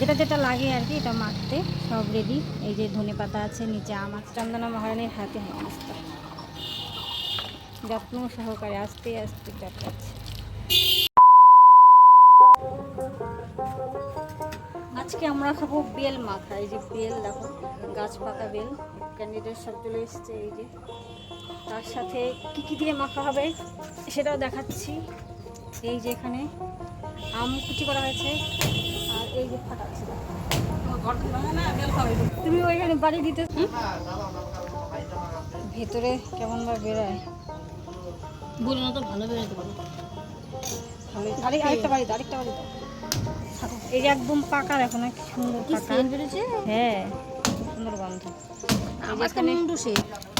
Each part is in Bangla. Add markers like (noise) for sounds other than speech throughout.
যেটা যেটা লাগে আর কি, এটা মাখতে। সব রেডি এই যে ধনে পাতা আছে, নিচে আম আছে, চন্দনা মহারানীর হাতে হেমস্তা যত্ন সহকারে আস্তে আস্তে চটকাচ্ছে আজকে আমরা খাব বেল মাখা। এই যে বেল, দেখো, গাছ পাকা বেল। ক্যান্ডিডেট সব চলে এসছে, এই যে। তার সাথে কি কি দিয়ে মাখা হবে সেটাও দেখাচ্ছি। এই যে এখানে আম কুচি করা হয়েছে। এই যে ফাটাচ্ছে তুমি ওইখানে বাড়ি দিতে ভেতরে কেমন বা বেরোয়? বলে না তো ভালো বেরোতে পারো। আরেকটা বাড়ি আরেকটা বাড়ি এই যে একদম পাকা দেখো না কি সুন্দর পাকা। হ্যাঁ। সুন্দর গন্ধ। এখানে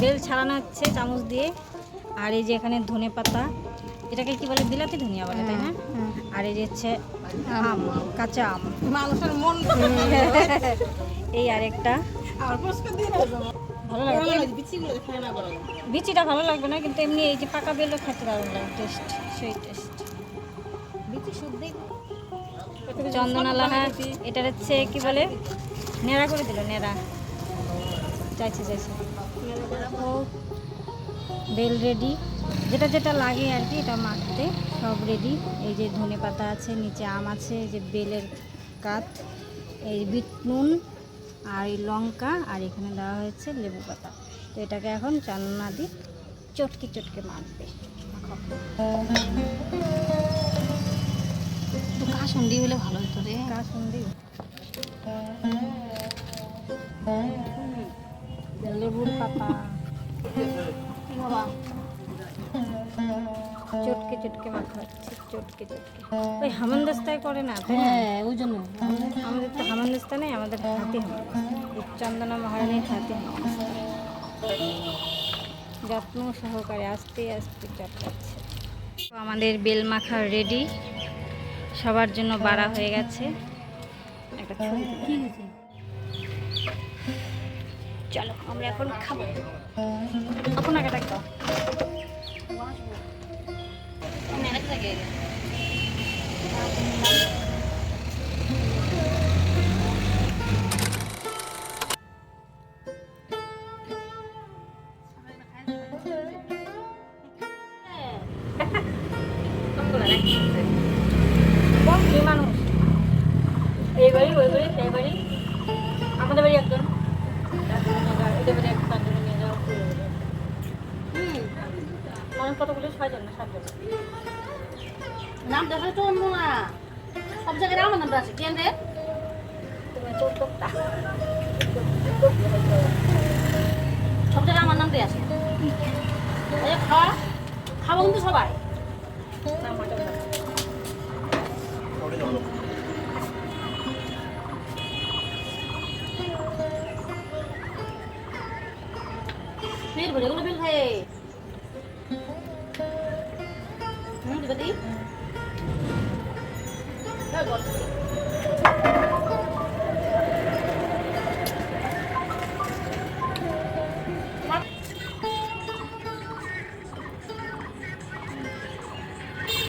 বেল ছাড়ানো হচ্ছে চামচ দিয়ে। আর এই যে এখানে ধনে পাতা। এটাকে কি বলে বিলাতি ধনিয়া বলে তাই না? আর এই যে হচ্ছে আম। কাঁচা আম। মানুষের মন। (laughs) এই আরেকটা। আর দিয়ে ভালো বিচিটা ভালো লাগবে না কিন্তু এমনি এই যে পাকা বেলও খেতে দারুণ লাগে টেস্ট সেই টেস্ট বিচি শুদ্ধ চন্দনা লাহা এটার হচ্ছে কি বলে নেড়া করে দিল নেড়া। চাইছে চাইছে। ও বেল রেডি। যেটা যেটা লাগে আর কি এটা মাখতে। সব রেডি এই যে ধনে পাতা আছে নিচে আম আছে এই যে বেলের কাত এই বিট নুন আর এই লঙ্কা আর এখানে দেওয়া হয়েছে লেবু পাতা। তো এটাকে এখন চান্না দিয়ে চটকে চটকে মাখবে। একটু হলে ভালো হতো রে? কাসুন দিই লেবুর পাতা। বাবা। চটকে চটকে মাখা হচ্ছে চটকে চটকে। ওই হামানদাস্তায় করে না হ্যাঁ ওই জন্য। আমাদের তো হামানদাস্তা নেই আমাদের হাতে হামানদাস্তা। চন্দনা মহারানীর হাতে হামানদাস্তা। যত্ন সহকারে আস্তে আস্তে চটকাচ্ছে। তো আমাদের বেল মাখা রেডি সবার জন্য বাড়া হয়ে গেছে। একটা ছবি চলো আমরা এখন খাব। এখন ডাকবো মেলাতে থাকে কম কি মানুষ এই বাড়ি ওই বাড়ি সেই বাড়ি আমাদের বাড়ি একজন এদের বাড়ি একজন তার জন্য নিয়ে যাওয়া ঘুরে বেড়াবে। মানুষ কতগুলো ছয়জন না সাতজন নাম দেখা তো অন্য না সব জায়গায় আমার নামটা আছে কেন রে তুমি চৌদ্দটা সব জায়গায় আমার নামটাই আছে এই যে খাওয়া খাব কিন্তু সবাই নাম হয়তো না। ফির বলে এগুলো बताइए